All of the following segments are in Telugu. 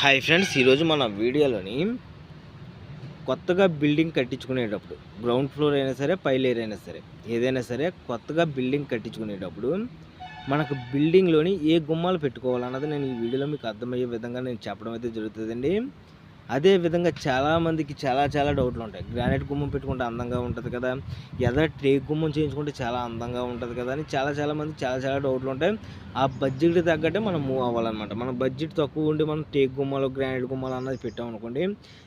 హాయ్ ఫ్రెండ్స్ ఈరోజు మన వీడియోలోని కొత్తగా బిల్డింగ్ కట్టించుకునేటప్పుడు గ్రౌండ్ ఫ్లోర్ అయినా సరే పై లేయర్ అయినా సరే ఏదైనా సరే కొత్తగా బిల్డింగ్ కట్టించుకునేటప్పుడు మనకు బిల్డింగ్లోని ఏ గుమ్మాలు పెట్టుకోవాలన్నది నేను ఈ వీడియోలో మీకు అర్థమయ్యే విధంగా నేను చెప్పడం అయితే జరుగుతుందండి. అదే విధంగా చాలామందికి చాలా చాలా డౌట్లు ఉంటాయి. గ్రానైట్ గుమ్మం పెట్టుకుంటే అందంగా ఉంటుంది కదా. ఎదర టేక్ గుమ్మం చేయించుకుంటే చాలా అందంగా ఉంటుంది కదా అని చాలా చాలా మంది చాలా చాలా డౌట్లు ఉంటాయి. ఆ బడ్జెట్ తగ్గట్టే మనం మూవ్ అవ్వాలన్నమాట. మన బడ్జెట్ తక్కువ ఉండి మనం టేక్ గుమ్మాలు గ్రానైట్ గుమ్మాలు అన్నది పెట్టాం అనుకోండి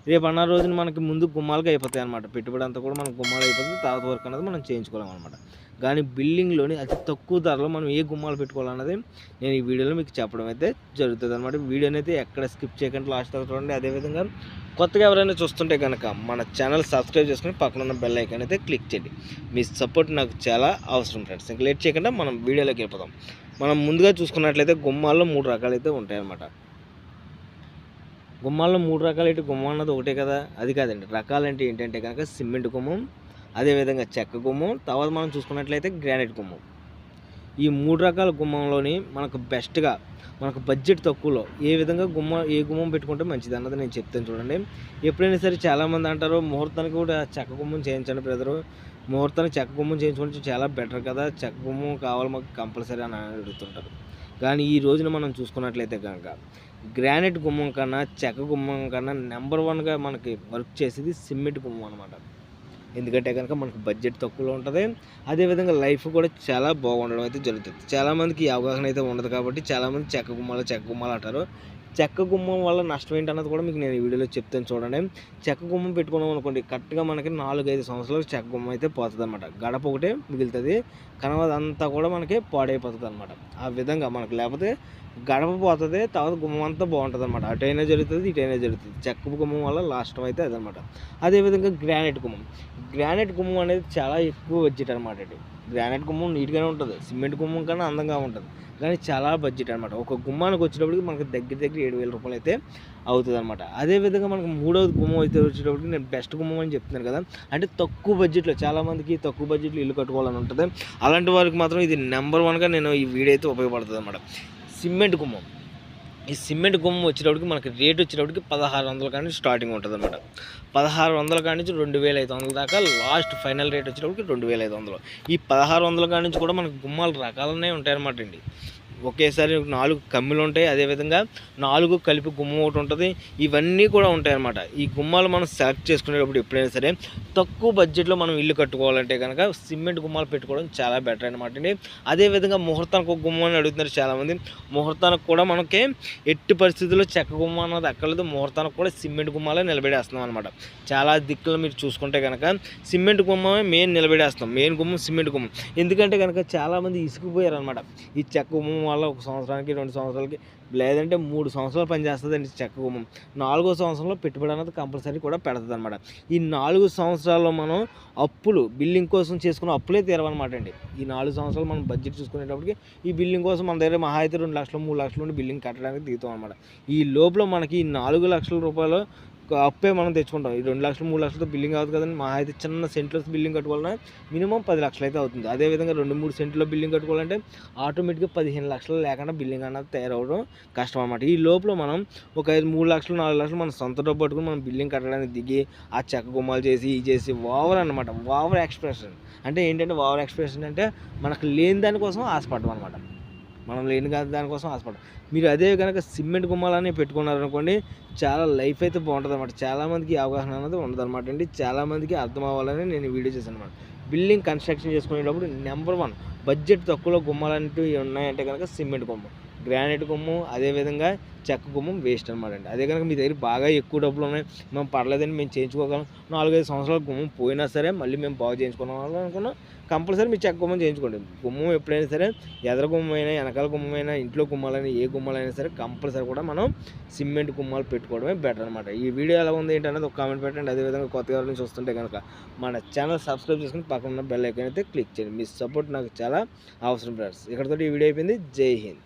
రేపు అన్న రోజున మనకి ముందు గుమ్మాలుగా అయిపోతాయి అనమాట పెట్టుబడి అంతా కూడా మనం గుమ్మాలు అయిపోతుంది. తర్వాత వరకు అనేది మనం చేయించుకోలేం అనమాట కానీ బిల్డింగ్లోని అతి తక్కువ ధరలో మనం ఏ గుమ్మాలు పెట్టుకోవాలన్నది నేను ఈ వీడియోలో మీకు చెప్పడం అయితే జరుగుతుంది అనమాట వీడియోని అయితే ఎక్కడ స్కిప్ చేయకుండా లాస్ట్ దాకా చూడండి. అదేవిధంగా కొత్తగా ఎవరైనా చూస్తుంటే కనుక మన ఛానల్ సబ్స్క్రైబ్ చేసుకుని పక్కన ఉన్న బెల్ ఐకాన్ అయితే క్లిక్ చేయండి. మీ సపోర్ట్ నాకు చాలా అవసరం ఫ్రెండ్స్. ఇంకా లేట్ చేయకుండా మనం వీడియోలోకి వెళ్ళిపోదాం. మనం ముందుగా చూసుకున్నట్లయితే గుమ్మాల్లో మూడు రకాలు అయితే ఉంటాయన్నమాట. గుమ్మాల్లో మూడు రకాలు అయితే గుమ్మం అన్నది ఒకటే కదా? అది కాదండి. రకాలంటే ఏంటంటే కనుక సిమెంట్ గుమ్మం అదేవిధంగా చెక్క గుమ్మం తర్వాత మనం చూసుకున్నట్లయితే గ్రానైట్ గుమ్మం. ఈ మూడు రకాల గుమ్మంలోని మనకు బెస్ట్గా మనకు బడ్జెట్ తక్కువలో ఏ విధంగా గుమ్మ ఏ గుమ్మం పెట్టుకుంటే మంచిది అన్నది నేను చెప్తాను చూడండి. ఎప్పుడైనా సరే చాలామంది అంటారు ముహూర్తానికి కూడా చెక్క గుమ్మం చేయించండి బ్రదరు. ముహూర్తానికి చెక్క గుమ్మం చేయించుకుంటే చాలా బెటర్ కదా. చెక్క గుమ్మం కావాలి మాకు కంపల్సరీ అని అడుగుతుంటారు. కానీ ఈ రోజున మనం చూసుకున్నట్లయితే కనుక గ్రానైట్ గుమ్మం కన్నా చెక్క గుమ్మం కన్నా నెంబర్ వన్గా మనకి వర్క్ చేసేది సిమెంట్ గుమ్మం అనమాట ఎందుకంటే కనుక మనకు బడ్జెట్ తక్కువలో ఉంటుంది. అదేవిధంగా లైఫ్ కూడా చాలా బాగుండడం అయితే జరుగుతుంది. చాలామందికి ఈ అవగాహన అయితే ఉండదు కాబట్టి చాలామంది చెక్క గుమ్మాలు చెక్క గుమ్మాలు అంటారు. చెక్క గుమ్మం వల్ల నష్టం ఏంటన్నది కూడా మీకు నేను ఈ వీడియోలో చెప్తాను చూడండి. చెక్క గుమ్మం పెట్టుకున్నాం అనుకోండి కరెక్ట్గా మనకి నాలుగైదు సంవత్సరాలు చెక్క గుమ్మం అయితే పోతుంది అనమాట గడప ఒకటే మిగులుతుంది కనవదంతా కూడా మనకి పాడైపోతుంది అనమాట ఆ విధంగా మనకు లేకపోతే గడప పోతుంది తర్వాత గుమ్మం అంతా బాగుంటుంది అనమాట అటైనా జరుగుతుంది ఇటైనా జరుగుతుంది. చెక్క గుమ్మం వల్ల లాస్టం అయితే అదనమాట అదేవిధంగా గ్రానైట్ గుమ్మం. గ్రానైట్ గుమ్మం అనేది చాలా ఎక్కువ బడ్జెట్ అనమాట ఇది. గ్రానైట్ గుమ్మం నీట్గానే ఉంటుంది సిమెంట్ గుమ్మం కన్నా అందంగా ఉంటుంది కానీ చాలా బడ్జెట్ అనమాట ఒక గుమ్మానికి వచ్చేటప్పటికి మనకి దగ్గర దగ్గర ఏడు వేల రూపాయలు అయితే అవుతుంది అనమాట అదేవిధంగా మనకు మూడవది గుమ్మం అయితే వచ్చేటప్పటికి నేను బెస్ట్ గుమ్మం అని చెప్తున్నాను కదా. అంటే తక్కువ బడ్జెట్లో చాలామందికి తక్కువ బడ్జెట్లో ఇల్లు కట్టుకోవాలని ఉంటుంది. అలాంటి వారికి మాత్రం ఇది నెంబర్ వన్గా నేను ఈ వీడియో అయితే ఉపయోగపడుతుంది అనమాట సిమెంట్ గుమ్మం. ఈ సిమెంట్ గుమ్మం వచ్చేటప్పటికి మనకి రేట్ వచ్చేటప్పటికి పదహారు వందల కాడి స్టార్టింగ్ ఉంటుంది అనమాట పదహారు వందల కాడి నుంచి రెండు వేల ఐదు వందల దాకా లాస్ట్ ఫైనల్ రేట్ వచ్చేటప్పటికి రెండు వేల ఐదు వందలు. ఈ పదహారు వందల కాడి నుంచి కూడా మనకు గుమ్మాలు రకాలనే ఉంటాయన్నమాట అండి. ఒకేసారి నాలుగు కమ్మిలు ఉంటాయి. అదేవిధంగా నాలుగు కలిపి గుమ్మం ఒకటి ఉంటుంది. ఇవన్నీ కూడా ఉంటాయి అన్నమాట. ఈ గుమ్మాలు మనం సెలెక్ట్ చేసుకునేటప్పుడు ఎప్పుడైనా సరే తక్కువ బడ్జెట్లో మనం ఇల్లు కట్టుకోవాలంటే కనుక సిమెంట్ గుమ్మాలు పెట్టుకోవడం చాలా బెటర్ అనమాట అండి. అదేవిధంగా ముహూర్తానికి ఒక గుమ్మం అని అడుగుతున్నారు చాలామంది. ముహూర్తానికి కూడా మనకి ఎట్టి పరిస్థితుల్లో చెక్క గుమ్మం అన్నది అక్కర్లేదు. ముహూర్తానికి కూడా సిమెంట్ గుమ్మాలే నిలబెడేస్తున్నాం అనమాట చాలా దిక్కులు మీరు చూసుకుంటే కనుక సిమెంట్ గుమ్మమే మెయిన్ నిలబెడేస్తాం మెయిన్ గుమ్మం సిమెంట్ గుమ్మం. ఎందుకంటే కనుక చాలామంది ఇసుకుపోయారు అనమాట ఈ చెక్క గుమ్మం వల్ల ఒక సంవత్సరానికి రెండు సంవత్సరాలకి లేదంటే మూడు సంవత్సరాలు పనిచేస్తుందండి చెక్క గుమ్మం. నాలుగో సంవత్సరంలో పెట్టుబడి అనేది కంపల్సరీ కూడా పెడుతుంది అనమాట ఈ నాలుగు సంవత్సరాల్లో మనం అప్పులు బిల్డింగ్ కోసం చేసుకున్న అప్పులే తీరవన్నమాట అండి. ఈ నాలుగు సంవత్సరాలు మనం బడ్జెట్ చూసుకునేటప్పటికి ఈ బిల్డింగ్ కోసం మన దగ్గర మహా అయితే రెండు లక్షలు మూడు లక్షలు ఉండి బిల్డింగ్ కట్టడానికి దిగుతాం అనమాట ఈ లోపల మనకి ఈ నాలుగు లక్షల రూపాయలు అప్పే మనం తెచ్చుకుంటాం. ఈ రెండు లక్షలు మూడు లక్షలతో బిల్డింగ్ అవుతుంది కదండి. మా అయితే చిన్న సెంట్లో బిల్డింగ్ కట్టుకోవాలన్నా మినిమం పది లక్షలు అయితే అవుతుంది. అదేవిధంగా రెండు మూడు సెంట్లో బిల్డింగ్ కట్టుకోవాలంటే ఆటోమేటిక్గా పదిహేను లక్షలు లేకుండా బిల్డింగ్ అన్నది తయారవడం కష్టం అనమాట ఈ లోపల మనం ఒక ఐదు మూడు లక్షలు నాలుగు లక్షలు మన సొంత డబ్బు పట్టుకుని మనం బిల్డింగ్ కట్టడానికి దిగి ఆ చెక్క గుమ్మాలు చేసి ఇది చేసి ఓవర్ అనమాట ఓవర్ ఎక్స్ప్రెషన్. అంటే ఏంటంటే ఓవర్ ఎక్స్ప్రెషన్ అంటే మనకు లేని దానికోసం ఆశపడడం అనమాట మనం లేని కాదు దానికోసం ఆశపడం మీరు అదే కనుక సిమెంట్ గుమ్మాలని పెట్టుకున్నారనుకోండి చాలా లైఫ్ అయితే బాగుంటుంది అనమాట చాలామందికి అవగాహన అనేది ఉండదు అనమాట అండి చాలామందికి అర్థం అవ్వాలని నేను వీడియో చేశాను అనమాట బిల్డింగ్ కన్స్ట్రక్షన్ చేసుకునేటప్పుడు నెంబర్ వన్ బడ్జెట్ తక్కువలో గుమ్మాలంటూ ఉన్నాయంటే కనుక సిమెంట్ గుమ్మ. గ్రానైట్ గుమ్మం అదేవిధంగా చెక్క గుమ్మం వేస్ట్ అనమాట అండి. అదే కనుక మీ దగ్గర బాగా ఎక్కువ డబ్బులు ఉన్నాయి మేము పర్లేదని మేము చేయించుకోగలం. నాలుగైదు సంవత్సరాల గుమ్మం పోయినా సరే మళ్ళీ మేము బాగు చేయించుకున్నాం అనుకున్నాం కంపల్సరీ మీ చెక్క గుమ్మం చేయించుకోండి. గుమ్మం ఎప్పుడైనా సరే ఎదర గుమ్మైనా వెనకాల గుమ్మమైనా ఇంట్లో గుమ్మాలైనా ఏ గుమ్మాలైనా సరే కంపల్సరీ కూడా మనం సిమెంట్ గుమ్మాలు పెట్టుకోవడమే బెటర్ అనమాట ఈ వీడియో ఎలా ఉంది ఏంటనేది ఒక కామెంట్ పెట్టండి. అదేవిధంగా కొత్తగా ఎవరి నుంచి వస్తుంటే కనుక మన ఛానల్ సబ్స్క్రైబ్ చేసుకుని పక్కన ఉన్న బెల్ ఐకాన్ అయితే క్లిక్ చేయండి. మీ సపోర్ట్ నాకు చాలా అవసరం ఫ్రెండ్స్ ఇక్కడతో ఈ వీడియో అయిపోయింది. జై హింద్.